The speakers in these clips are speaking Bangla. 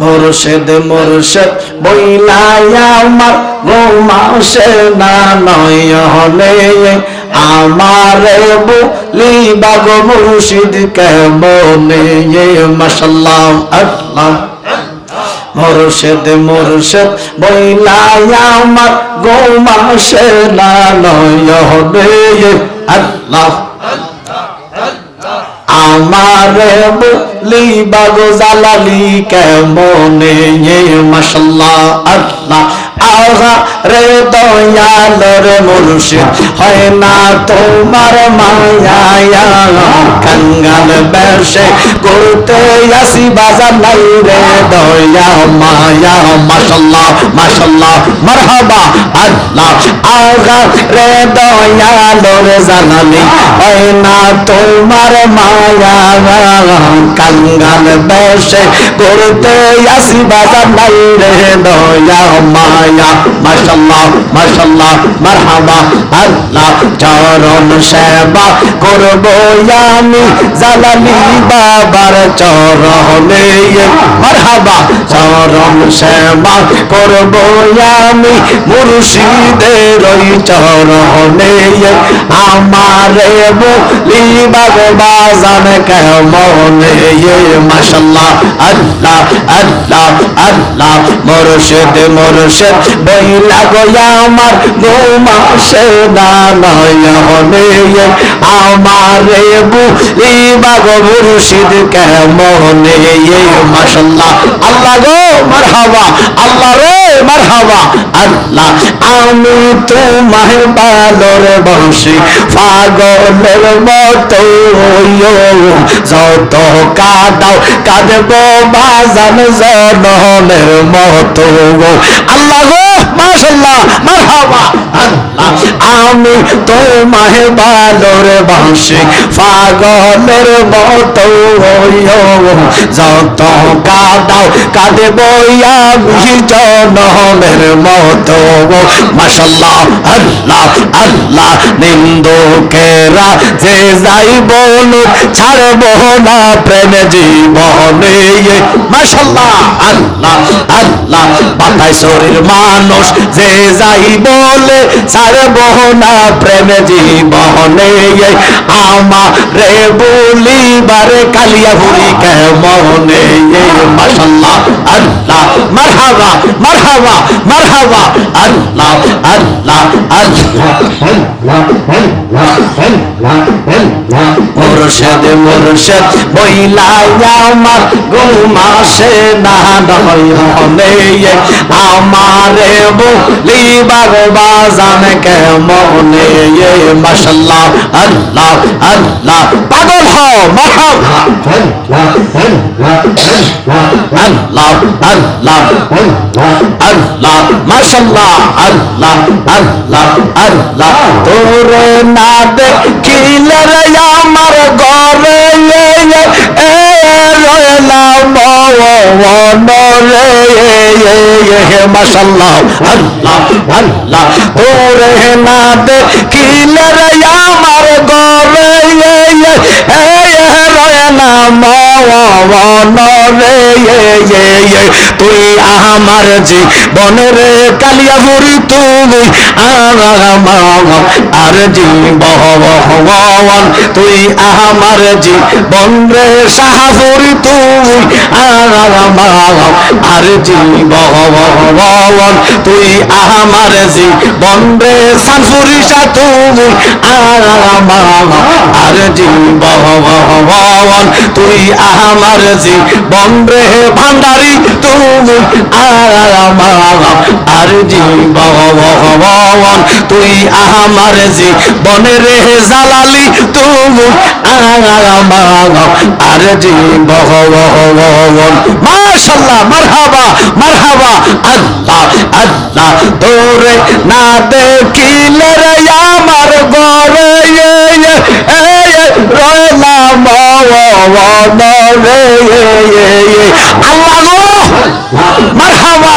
মুর্শিদ মুর্শিদ, বইলায়া আমার গোমাসে না নয়নে। আমার বলি বাগ মুর্শিদ কেমনে? মাশাল্লাহ, আল্লাহ। মুর্শিদ মুর্শিদ, বইলায়া আমার গোমাসে না নয়নে। আল্লাহ। আমারে বলি বাগো জালালি কেমনে? মাশাল্লাহ, আল্লাহ আহা রে দয়াল রে মুর্শিদ। হয় না তোমার মায়া কাঙ্গাল বেশে করতে আসি, বাজার নাই রে দয়া মায়া। মাশাল্লাহ মাশাল্লাহ, মারহাবা, আল্লাহ আগা রে দয়াল রে জালালি হয় না তোমার মায়া কাঙ্গাল বেশে করতে আসি বাজার নাই রে দয়া মায়া। মাশাল্লাহ মাশাল্লাহ মারহাবা আল্লাহ চরণ সেবা করব আমি। জালালি বাবার চরণে মারহাবা চরণ সেবা করব আমি। মুর্শিদের ওই চরণে আমারে বলি বাগবাজান কেমনে মাশাল্লাহ আল্লাহ আল্লাহ আল্লাহ, মুর্শিদ মুর্শিদ বইলা গয়া আমার গোমাসে না নয়নে আমারে বলি বাগ মুর্শিদ, কেমনে মাশাল্লাহ আল্লাহ গো মারহাবা, আল্লাহ রে মারহাবা, আল্লাহ, আমি তোমায় বালর বংশী পাগলের মতো যত কাদাও কাঁদব বাজান জনমের মতো আল্লাহ মাশাল্লাহ মারহাবা। আল্লাহ, আমি তোমায় পাগলের মতো যত কাদাও, কাঁদব আমি জনমের মতো। মাশাল্লাহ আল্লাহ আল্লাহ, নিন্দুকেরা যে যাই বলুক, ছাড়ব না প্রেম জীবনে। মাশাল্লাহ আল্লাহ আল্লাহ শরীর মানুষ যে যাই বলে, ছাড়ব না প্রেম জীবনে। আমার রে বলিবারে কালিয়া ভুলি কেমনে মাশাল্লাহ, আল্লাহ, মারহাবা মারহাবা মারহাবা। আল্লাহ আল্লাহ আল্লাহ মুর্শিদ মুর্শিদ বইলাই আমার গুমাসে না নয়নে আমারে বলি বাগবাজান কেমনে মাশাল্লাহ, আল্লাহ আল্লাহ। পাগল হও আল্লাহ আল্লাহ আল্লাহ। আল্লাহ আল্লাহ আল্লাহ তোরে না দেখিলে আমার ঘরে মাশাল্লাহ আল্লাহ আল্লাহ। তোরে না দেখিলে রে আমার ঘরে এ। তুই আমার জীবনের কালিয়াপুরি তুমি আর জীবন তুই আমার জীবন রে শাহপুরি তুমি আর জীবন তুই আমার জীবন রে সানপুরি সা তুমি আর জীবন তুই আমার জীবন রে ভান্ডারি তুমি আর জীবন তুই আমার জীবনের জালালি, তুমি আর জীবন মাশাল্লাহ মারহাবা মারহাবা, আল্লাহ আল্লাহ তোরে না দেখিলে রে আমার গরে মারহাবা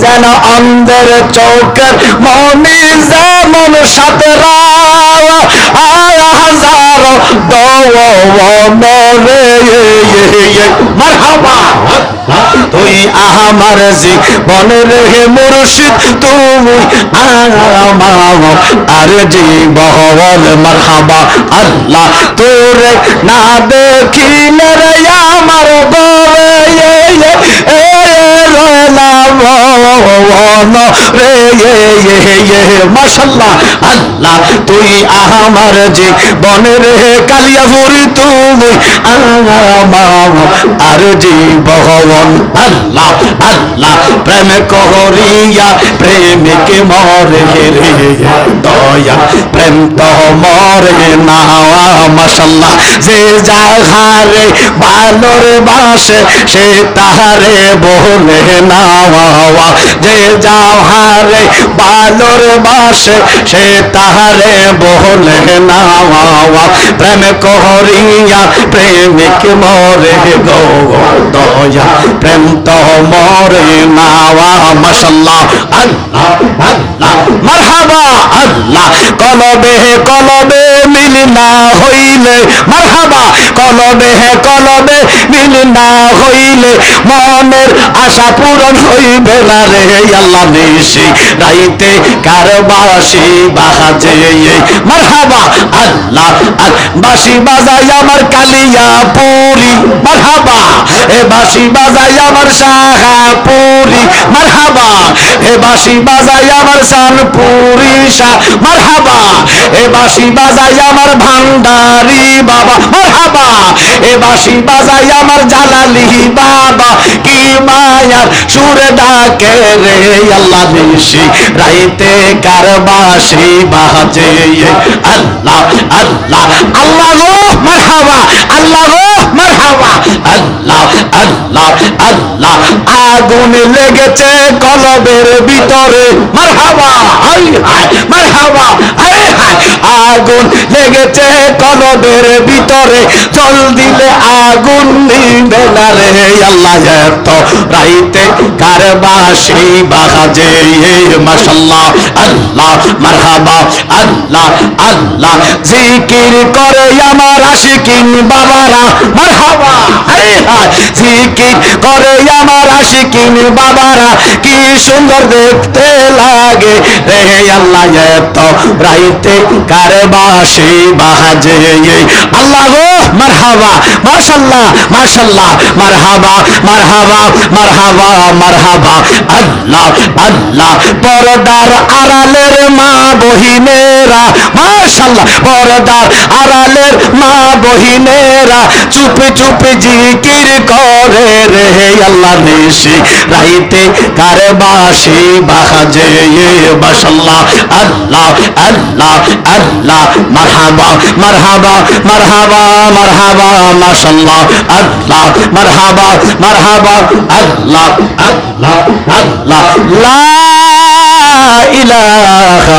যেন অন্ধের চৌকের মনে যেমন সাতরা হাজার মারহাবা তুই আমার জীবনের হে মুর্শিদ, তুমি আর জীবন। মারহাবা আল্লাহ তোরে না দেখিলে রে আমার বলে Hey. রে মাশাল্লাহ, আল্লাহ, তুই আমার জীবনের হে কালিয়াপুরি তুমি আর জীবন, আল্লাহ আল্লাহ, প্রেম করিয়া, প্রেমিক মরে রে, দয়া, প্রেম তো মরে না, মাশাল্লাহ, যে যা হারে বালর বাসে, সে তাহারে বলে না যে যা হারে বালর বাসে সে তাহারে বলে না প্রেম করিয়া প্রেমিক মরে গো দয়া। প্রেম তো মরে না মাশাল্লাহ, আল্লাহ আল্লাহ, মারহাবা, আল্লাহ। কলবে কলবে মিল হইলে, মারহাবা, কলবে কলবে মিল না হইলে মনের আশা পূরণ হইবে না রে, আল্লাহ নিশি। রাইতে কারবাসি বাজে মারহাবা আল্লাহ বাসি বাজাই আমার কালিয়া পুরি মারহাবা, এ বাসি বাজাই আমার সাহা পুরি, মারহাবা। এ বাসি বাজাই আমার সানপুরি শাহ মারহাবা। এ বাসি বাজাই আমার ভান্ডারি বাবা, মারহাবা। এ বাসি বাজাই আমার জালালি বাবা, কি মায়ার সুরে ডাকে রে আল্লাহ নিশি। রাইতে কার বাসি বাজে আল্লাহ আল্লাহ। আল্লাহ গো মারহাবা, আল্লাহ গো মারহাবা আল্লাহ আল্লাহ আল্লাহ। আগুন লেগেছে কলবের ভিতরে। মারহাবা হাই হাই মারহাবা হাই হাই। আগুন লেগেছে কলবের ভিতরে। জল দিলে আগুন নিবে না রে। আল্লাহ এত রাইতে কার বাসি বাজে মাশাল্লাহ আল্লাহ, মারহাবা, আল্লাহ আল্লাহ। জিকির করে আমার আশিকিন বাবারা, মারহাবা। জিকির করে আমার আশিকিন বাবারা, কি সুন্দর দেখতে লাগে রে। আল্লাহ এত রাইতে কার বাসি বাজে আল্লাহ গো মারহাবা, মাশাল্লাহ মাশাল্লাহ, মারহাবা মারহাবা মারহাবা মারহাবা। আল্লাহ আল্লাহ, পরদার আড়ালের মা বহিনেরা মাশাল্লাহ পরদার আড়ালের মা বহিনেরা চুপি চুপি জিকির করে রে আল্লাহ নিশি। রাইতে কারে বাসি বাজে মাশাল্লাহ, আল্লাহ আল্লাহ আল্লাহ, মারহাবা মারহাবা মারহাবা মারহাবা, মাশাল্লাহ, আল্লাহ, মারহাবা মারহাবা, আল্লাহ আল্লাহ আল্লাহ, লা ইলাহা